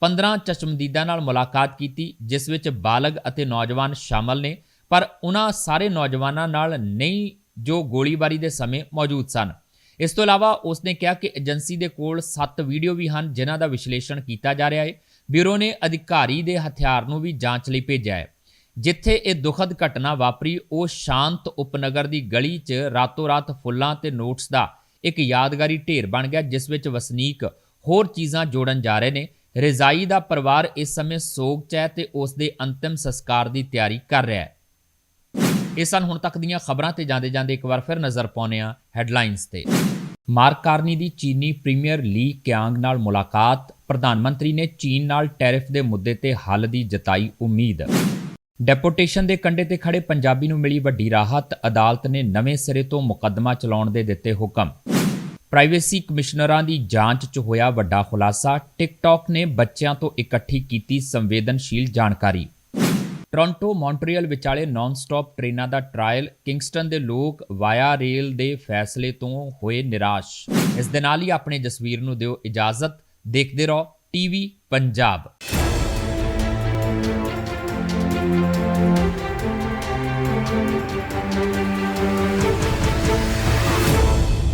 15 ਚਸ਼ਮਦੀਦਾਂ ਨਾਲ ਮੁਲਾਕਾਤ ਕੀਤੀ, ਜਿਸ ਵਿੱਚ ਬਾਲਗ ਅਤੇ ਨੌਜਵਾਨ ਸ਼ਾਮਲ ਨੇ, ਪਰ ਉਹਨਾਂ ਸਾਰੇ ਨੌਜਵਾਨਾਂ ਨਾਲ ਨਹੀਂ ਜੋ ਗੋਲੀਬਾਰੀ ਦੇ ਸਮੇਂ ਮੌਜੂਦ ਸਨ। ਇਸ ਤੋਂ ਇਲਾਵਾ ਉਸਨੇ ਕਿਹਾ ਕਿ ਏਜੰਸੀ ਦੇ ਕੋਲ 7 ਵੀਡੀਓ ਵੀ ਹਨ, ਜਿਨ੍ਹਾਂ ਦਾ ਵਿਸ਼ਲੇਸ਼ਣ ਕੀਤਾ ਜਾ ਰਿਹਾ ਹੈ। ਬਿਊਰੋ ਨੇ ਅਧਿਕਾਰੀ ਦੇ ਹਥਿਆਰ ਨੂੰ ਵੀ ਜਾਂਚ ਲਈ ਭੇਜਿਆ ਹੈ। ਜਿੱਥੇ ਇਹ ਦੁਖਦ ਘਟਨਾ ਵਾਪਰੀ, ਉਹ ਸ਼ਾਂਤ ਉਪਨਗਰ ਦੀ ਗਲੀ 'ਚ ਰਾਤੋਂ ਰਾਤ ਫੁੱਲਾਂ ਤੇ ਨੋਟਸ ਦਾ ਇੱਕ ਯਾਦਗਾਰੀ ਢੇਰ ਬਣ ਗਿਆ, ਜਿਸ ਵਿੱਚ ਵਸਨੀਕ ਹੋਰ ਚੀਜ਼ਾਂ ਜੋੜਨ ਜਾ ਰਹੇ ਨੇ। ਰਜ਼ਾਈ ਦਾ ਪਰਿਵਾਰ ਇਸ ਸਮੇਂ ਸੋਗ 'ਚ ਹੈ ਤੇ ਉਸ ਦੇ ਅੰਤਿਮ ਸੰਸਕਾਰ ਦੀ ਤਿਆਰੀ ਕਰ ਰਿਹਾ ਹੈ। ਇਹ ਸਨ ਹੁਣ ਤੱਕ ਦੀਆਂ ਖਬਰਾਂ ਤੇ ਜਾਂਦੇ ਜਾਂਦੇ ਇੱਕ ਵਾਰ ਫਿਰ ਨਜ਼ਰ ਪਾਉਂਦੇ ਹਾਂ ਹੈਡਲਾਈਨਸ ਤੇ। ਮਾਰਕ ਕਾਰਨੀ ਦੀ ਚੀਨੀ ਪ੍ਰੀਮੀਅਰ ਲੀ ਕਿਆਂਗ ਨਾਲ ਮੁਲਾਕਾਤ। ਪ੍ਰਧਾਨ ਮੰਤਰੀ ਨੇ ਚੀਨ ਨਾਲ ਟੈਰਿਫ ਦੇ ਮੁੱਦੇ ਤੇ ਹੱਲ ਦੀ ਜਤਾਈ ਉਮੀਦ। ਡੈਪੂਟੇਸ਼ਨ ਦੇ ਕੰਢੇ ਤੇ ਖੜੇ ਪੰਜਾਬੀ ਨੂੰ ਮਿਲੀ ਵੱਡੀ ਰਾਹਤ। ਅਦਾਲਤ ਨੇ ਨਵੇਂ ਸਿਰੇ ਤੋਂ ਮੁਕੱਦਮਾ ਚਲਾਉਣ ਦੇ ਦਿੱਤੇ ਹੁਕਮ। ਪ੍ਰਾਈਵੇਸੀ ਕਮਿਸ਼ਨਰਾਂ ਦੀ ਜਾਂਚ 'ਚ ਹੋਇਆ ਵੱਡਾ ਖੁਲਾਸਾ। ਟਿਕਟੌਕ ਨੇ ਬੱਚਿਆਂ ਤੋਂ ਇਕੱਠੀ ਕੀਤੀ ਸੰਵੇਦਨਸ਼ੀਲ ਜਾਣਕਾਰੀ। ਟੋਰਾਂਟੋ ਮੌਂਟਰੀਅਲ ਵਿਚਾਲੇ ਨਾਨ-ਸਟਾਪ ਟ੍ਰੇਨਾਂ ਦਾ ਟ੍ਰਾਇਲ ਕਿੰਗਸਟਨ ਦੇ ਲੋਕ ਵਾਇਆ ਰੇਲ ਦੇ ਫੈਸਲੇ ਤੋਂ ਹੋਏ ਨਿਰਾਸ਼। ਇਸ ਦੇ ਨਾਲ ਹੀ ਆਪਣੇ ਜਸਵੀਰ ਨੂੰ ਦਿਓ ਇਜਾਜ਼ਤ। ਦੇਖਦੇ ਰਹੋ ਟੀਵੀ ਪੰਜਾਬ।